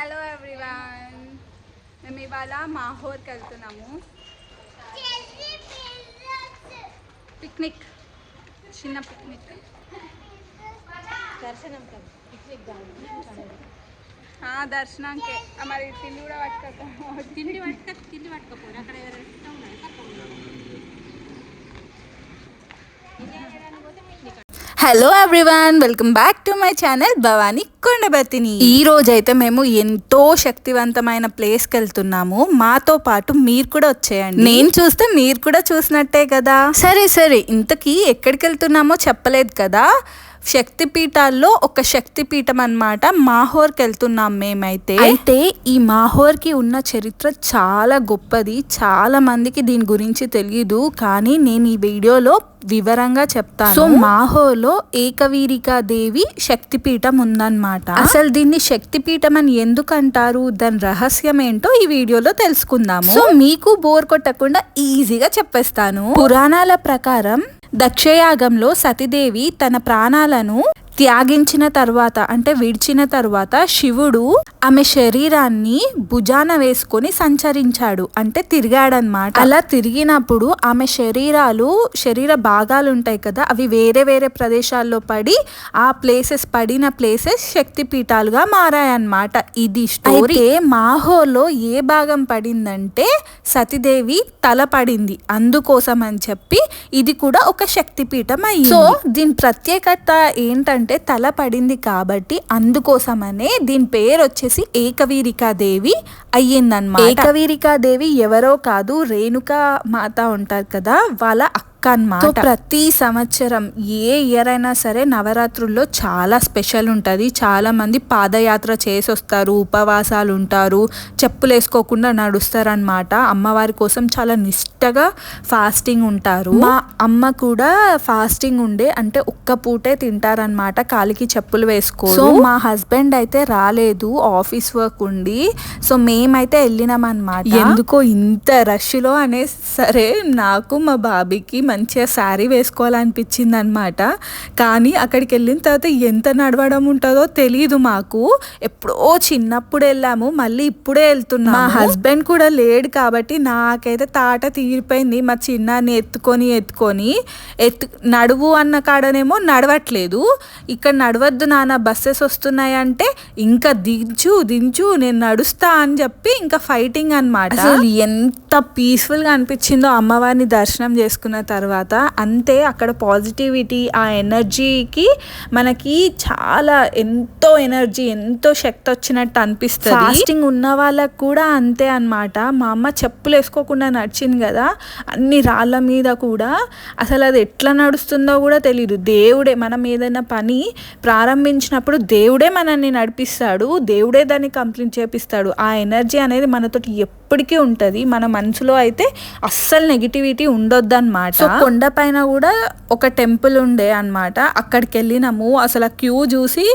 Hello everyone మేము ఇవాళ మాహోర్కి వెళ్తున్నాము. పిక్నిక్ చిన్న పిక్నిక్ దర్శనం దర్శనానికే. మరి తిండి కూడా పట్టుకోక తిండి పట్టుక తిండి పట్టుకపోరు? అక్కడ ఎవరైనా hello everyone welcome back to my channel Bhavani కొండబర్తిని ఈ రోజైతే మేము ఎంతో శక్తివంతమైన ప్లేస్కి వెళ్తున్నాము. మాతో పాటు మీరు కూడా వచ్చేయండి. నేను చూస్తే మీరు కూడా చూసినట్టే కదా. సరే సరే. ఇంతకీ ఎక్కడికి వెళ్తున్నామో చెప్పలేదు కదా. శక్తి పీఠాల్లో ఒక శక్తి పీఠం అన్నమాట మాహోర్కి వెళ్తున్నాం మేమైతే. అయితే ఈ మాహోర్కి ఉన్న చరిత్ర చాలా గొప్పది. చాలా మందికి దీని గురించి తెలియదు కానీ నేను ఈ వీడియోలో వివరంగా చెప్తాను. సో మాహోలో ఏకవీరికా దేవి శక్తిపీఠం ఉందన్నమాట. అసలు దీన్ని శక్తిపీఠం అని ఎందుకు అంటారు దాని రహస్యం ఏంటో ఈ వీడియోలో తెలుసుకుందాము. సో మీకు బోర్ కొట్టకుండా ఈజీగా చెప్పేస్తాను. పురాణాల ప్రకారం దక్షయాగంలో సతీదేవి తన ప్రాణాలను త్యాగించిన తర్వాత అంటే విడిచిన తర్వాత శివుడు ఆమె శరీరాన్ని భుజాన వేసుకొని సంచరించాడు. అంటే తిరిగాడనమాట అలా తిరిగినప్పుడు ఆమె శరీరాలు శరీర భాగాలు ఉంటాయి కదా అవి వేరే వేరే ప్రదేశాల్లో పడి ఆ ప్లేసెస్ పడిన ప్లేసెస్ శక్తి పీఠాలుగా మారాయన్నమాట. ఇది స్టోరీ. మాహోలో ఏ భాగం పడిందంటే సతీదేవి తల పడింది. అందుకోసం అని చెప్పి ఇది కూడా ఒక శక్తిపీఠం అయ్యింది. సో దీని ప్రత్యేకత ఏంటంటే తల పడింది కాబట్టి అందుకోసమనే దీని పేరు వచ్చేసి ఏకవీరికా దేవి అయ్యిందన్నమాట ఏకవీరికా దేవి ఎవరో కాదు రేణుకా మాత ఉంటారు కదా వాళ్ళ అక్క అన్నమాట సో ప్రతి సంవత్సరం ఏ ఇయర్ అయినా సరే నవరాత్రుల్లో చాలా స్పెషల్ ఉంటుంది. చాలా మంది పాదయాత్ర చేసి వస్తారు ఉపవాసాలు ఉంటారు చెప్పులు వేసుకోకుండా నడుస్తారు అనమాట అమ్మవారి కోసం చాలా నిష్టగా ఫాస్టింగ్ ఉంటారు. మా అమ్మ కూడా ఫాస్టింగ్ ఉండే అంటే ఒక్క పూటే తింటారనమాట కాలికి చెప్పులు వేసుకో సో మా హస్బెండ్ అయితే రాలేదు ఆఫీస్ వర్క్ ఉండి. సో మేమైతే వెళ్ళినాం అనమాట ఎందుకో ఇంత రష్లో అనే సరే నాకు మా బాబీకి మంచిగా శారీ వేసుకోవాలనిపించింది అనమాట కానీ అక్కడికి వెళ్ళిన తర్వాత ఎంత నడవడం ఉంటుందో తెలియదు మాకు. ఎప్పుడో చిన్నప్పుడు వెళ్ళాము మళ్ళీ ఇప్పుడే వెళ్తున్నాం మా హస్బెండ్ కూడా లేడు కాబట్టి నాకైతే తాట తీరిపోయింది. మా చిన్నాన్ని ఎత్తుకొని ఎత్తుకొని ఎత్తు నడువు అన్న కాడనేమో నడవట్లేదు. ఇక్కడ నడవద్దు నాన్న బస్సెస్ వస్తున్నాయంటే ఇంకా దించు దించు నేను నడుస్తా అని చెప్పి ఇంకా ఫైటింగ్ అనమాట అసలు ఎంత పీస్ఫుల్గా అనిపించిందో అమ్మవారిని దర్శనం చేసుకున్న తర్వాత. అంతే అక్కడ పాజిటివిటీ ఆ ఎనర్జీకి మనకి చాలా ఎంతో ఎనర్జీ ఎంతో శక్తి వచ్చినట్టు అనిపిస్తుంది. ఫాస్టింగ్ ఉన్న వాళ్ళకు కూడా అంతే అన్నమాట. మా అమ్మ చెప్పులు వేసుకోకుండా నడిచింది కదా అన్ని రాళ్ళ మీద కూడా. అసలు అది ఎట్లా నడుస్తుందో కూడా తెలియదు దేవుడే మనం ఏదైనా పని ప్రారంభించినప్పుడు దేవుడే మనల్ని నడిపిస్తాడు. దేవుడే దాన్ని కంప్లీట్ చేపిస్తాడు. ఆ ఎనర్జీ అనేది మనతోటి ఎప్పటికీ ఉంటుంది. మన మనసులో అయితే అస్సలు నెగిటివిటీ ఉండొద్దు అనమాట సో కొండ పైన కూడా ఒక టెంపుల్ ఉండే అన్నమాట. అక్కడికి వెళ్ళినాము అసలు ఆ క్యూ చూసి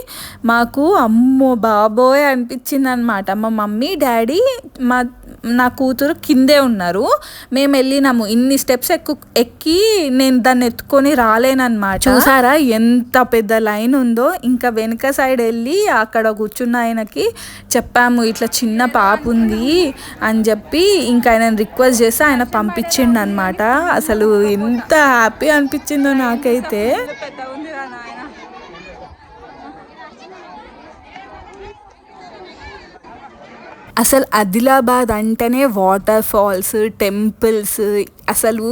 మాకు అమ్మో బాబోయ్ అనిపించింది అనమాట మా మమ్మీ డాడీ మా నా కూతురు కిందే ఉన్నారు. మేము వెళ్ళినాము. ఇన్ని స్టెప్స్ ఎక్కు ఎక్కి నేను దాన్ని ఎత్తుకొని రాలేనమాట చూసారా? ఎంత పెద్ద లైన్ ఉందో. ఇంకా వెనుక సైడ్ వెళ్ళి అక్కడ కూర్చున్న ఆయనకి చెప్పాము ఇట్లా చిన్న పాప ఉంది అని చెప్పి. ఇంకా ఆయన రిక్వెస్ట్ చేసి ఆయన పంపించిండు అనమాట అసలు ఎంత హ్యాపీ అనిపించిందో నాకైతే. అసలు ఆదిలాబాద్ అంటేనే వాటర్ ఫాల్స్ టెంపుల్స్ అసలు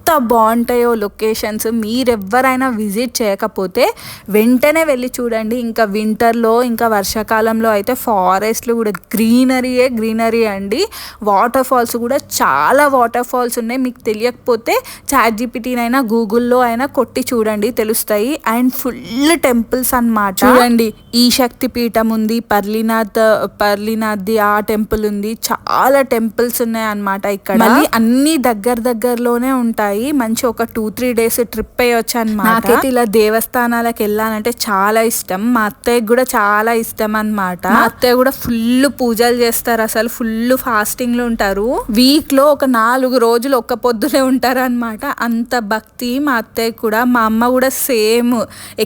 ఎంత బాగుంటాయో లొకేషన్స్ మీరెవ్వరైనా విజిట్ చేయకపోతే వెంటనే వెళ్ళి చూడండి. ఇంకా వింటర్లో ఇంకా వర్షాకాలంలో అయితే ఫారెస్ట్లు కూడా గ్రీనరీయే గ్రీనరీ అండి. వాటర్ ఫాల్స్ కూడా చాలా వాటర్ ఫాల్స్ ఉన్నాయి. మీకు తెలియకపోతే చాట్ జీపీటీనైనా గూగుల్లో అయినా కొట్టి చూడండి. తెలుస్తాయి. అండ్ ఫుల్ టెంపుల్స్ అన్నమాట. చూడండి. ఈ శక్తి పీఠం ఉంది. పర్లీనాథ్ పర్లీనాథ్ది ఆ టెంపుల్ ఉంది. చాలా టెంపుల్స్ ఉన్నాయి అన్నమాట ఇక్కడ. మళ్ళీ అన్ని దగ్గర దగ్గరలోనే ఉంటాయి. ఉంటాయి. మంచి ఒక టూ త్రీ డేస్ ట్రిప్ అయ్యొచ్చు అనమాట నాకైతే ఇలా దేవస్థానాలకు వెళ్ళాలంటే చాలా ఇష్టం. మా అత్తయ్యకి కూడా చాలా ఇష్టం అన్నమాట. మా అత్తయ్య కూడా ఫుల్ పూజలు చేస్తారు అసలు. ఫుల్ ఫాస్టింగ్లో ఉంటారు. వీక్లో ఒక నాలుగు రోజులు ఒక్క పొద్దులే ఉంటారు అనమాట అంత భక్తి మా అత్తయ్య కూడా. మా అమ్మ కూడా సేమ్.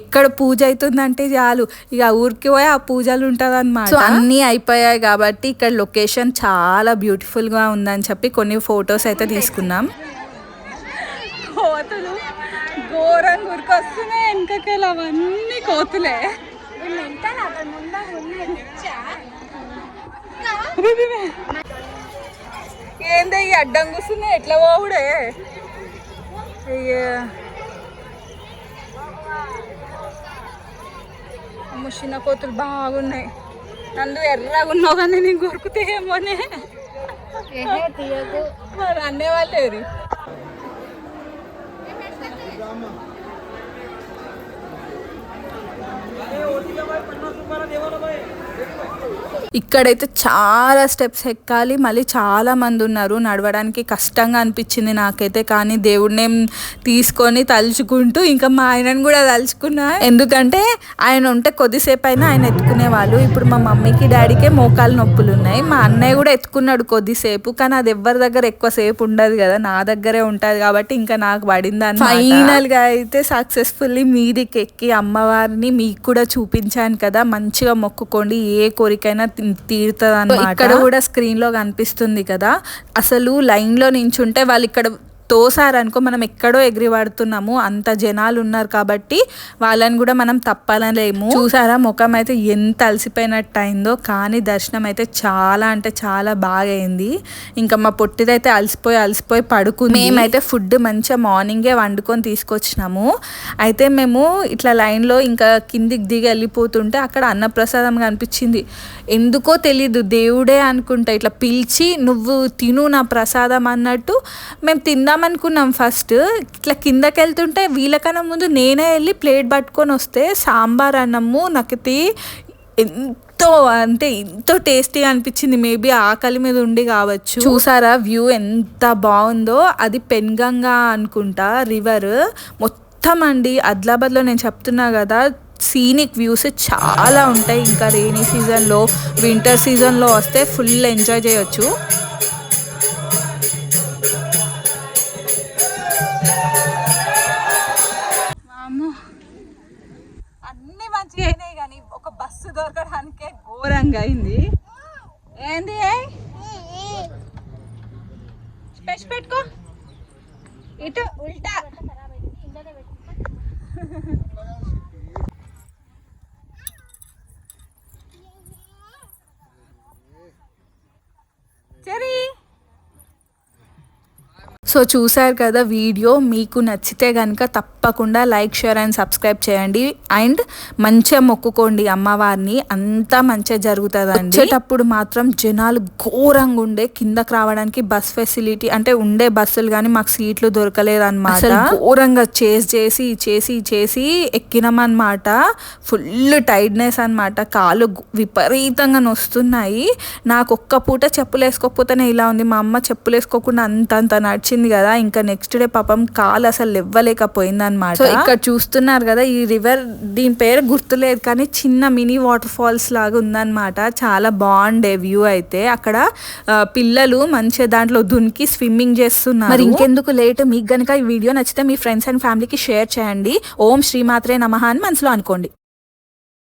ఎక్కడ పూజ అవుతుందంటే చాలు. ఇక ఊరికి పోయి ఆ పూజలు ఉంటుంది అనమాట అన్నీ అయిపోయాయి కాబట్టి ఇక్కడ లొకేషన్ చాలా బ్యూటిఫుల్గా ఉందని చెప్పి కొన్ని ఫొటోస్ అయితే తీసుకున్నాం. కోతులు ఘోరంగా ఉరికొస్తున్నాయి. వెనకకెళ్ళి అవన్నీ కోతులే. ఏంది ఈ అడ్డం కూర్చున్నాయి ఎట్లా పోవుడే? అయ్యా. చిన్న కోతులు బాగున్నాయి. నందు ఎర్రగా ఉన్నావు కానీ నేను కొరుకుతాయేమోనే మరి అన్నే ఇక్కడైతే చాలా స్టెప్స్ ఎక్కాలి. మళ్ళీ చాలా మంది ఉన్నారు. నడవడానికి కష్టంగా అనిపించింది నాకైతే. కానీ దేవుడిని తీసుకొని తలుచుకుంటూ ఇంకా మా ఆయనను కూడా తలుచుకున్నా. ఎందుకంటే ఆయన ఉంటే కొద్దిసేపు అయినా ఆయన ఎత్తుకునే వాళ్ళు ఇప్పుడు మా మమ్మీకి డాడీకే మోకాలు నొప్పులు ఉన్నాయి. మా అన్నయ్య కూడా ఎత్తుకున్నాడు కొద్దిసేపు. కానీ అది ఎవరి దగ్గర ఎక్కువ సేపు ఉండదు కదా. నా దగ్గరే ఉంటుంది కాబట్టి ఇంకా నాకు పడింది ఫైనల్ ఫైనల్గా అయితే సక్సెస్ఫుల్లీ మీదికి ఎక్కి అమ్మవారిని మీకు కూడా చూపించాను కదా. మంచిగా మొక్కుకోండి. ఏ కోరికైనా తీరుతుంది ఇక్కడ కూడా స్క్రీన్లో కనిపిస్తుంది కదా అసలు లైన్లో నించుంటే వాళ్ళు ఇక్కడ తోసారనుకో మనం ఎక్కడో ఎగిరి పడుతున్నాము అంత జనాలు ఉన్నారు కాబట్టి వాళ్ళని కూడా మనం తప్పాలలేము చూసారా ముఖం అయితే ఎంత అలసిపోయినట్టు అయిందో కానీ దర్శనం అయితే చాలా అంటే చాలా బాగా అయింది ఇంకా మా పొట్టిదైతే అలసిపోయి అలసిపోయి పడుకుంది. మేమైతే ఫుడ్ మంచిగా మార్నింగే వండుకొని తీసుకొచ్చినాము. అయితే మేము ఇట్లా లైన్లో ఇంకా కిందికి దిగి వెళ్ళిపోతుంటే అక్కడ అన్నప్రసాదం కనిపించింది. ఎందుకో తెలీదు దేవుడే అనుకుంటా ఇట్లా పిలిచి నువ్వు తిను నా ప్రసాదం అన్నట్టు మేము అనుకున్నాం ఫస్ట్ ఇట్లా కిందకి వెళ్తుంటే వీళ్ళకన్నా ముందు నేనే వెళ్ళి ప్లేట్ పట్టుకొని వస్తే సాంబార్ అన్నము నాకైతే ఎంతో అంటే ఎంతో టేస్టీగా అనిపించింది. మేబీ ఆకలి మీద ఉండి కావచ్చు. చూసారా వ్యూ ఎంత బాగుందో? అది పెన్గంగా అనుకుంటా రివర్ మొత్తం అండి ఆదిలాబాద్లో నేను చెప్తున్నా కదా సీనిక్ వ్యూస్ చాలా ఉంటాయి. ఇంకా రెయినీ సీజన్లో వింటర్ సీజన్లో వస్తే ఫుల్ ఎంజాయ్ చేయొచ్చు. అన్ని మంచిగా అయినాయి కానీ ఒక బస్సు దొరకడానికే ఘోరంగా అయింది. ఏంది స్పెష్ పెట్టుకో. ఇటు ఉల్టా. చెరీ. సో చూసారు కదా వీడియో మీకు నచ్చితే కనుక తప్పకుండా లైక్ షేర్ అండ్ సబ్స్క్రైబ్ చేయండి. అండ్ మంచిగా మొక్కుకోండి అమ్మవారిని. అంతా మంచిగా జరుగుతుంది వచ్చేటప్పుడు మాత్రం జనాలు ఘోరంగా ఉండే కిందకి రావడానికి బస్ ఫెసిలిటీ అంటే ఉండే బస్సులు కానీ మాకు సీట్లు దొరకలేదు అనమాట ఘోరంగా చేసి చేసి చేసి చేసి ఎక్కినామన్నమాట. ఫుల్ టైర్డ్నెస్ అన్నమాట. కాలు విపరీతంగా నొస్తున్నాయి. నాకు ఒక్క పూట చెప్పులు వేసుకోకపోతేనే ఇలా ఉంది. మా అమ్మ చెప్పులు వేసుకోకుండా అంత అంత నడిచింది కదా ఇంకా నెక్స్ట్ డే పాపం కాలు అసలు ఇవ్వలేకపోయింది అనమాట సో ఇక్కడ చూస్తున్నారు కదా ఈ రివర్ దీని పేరు గుర్తులేదు కానీ చిన్న మినీ వాటర్ ఫాల్స్ లాగా ఉందన్నమాట. చాలా బాగుండే వ్యూ అయితే. అక్కడ పిల్లలు మంచిగా దాంట్లో దునికి స్విమ్మింగ్ చేస్తున్నారు. మరి ఇంకెందుకు లేట్? మీకు గనుక ఈ వీడియో నచ్చితే మీ ఫ్రెండ్స్ అండ్ ఫ్యామిలీకి షేర్ చేయండి. ఓం శ్రీమాత్రే నమః అని మనసులో అనుకోండి.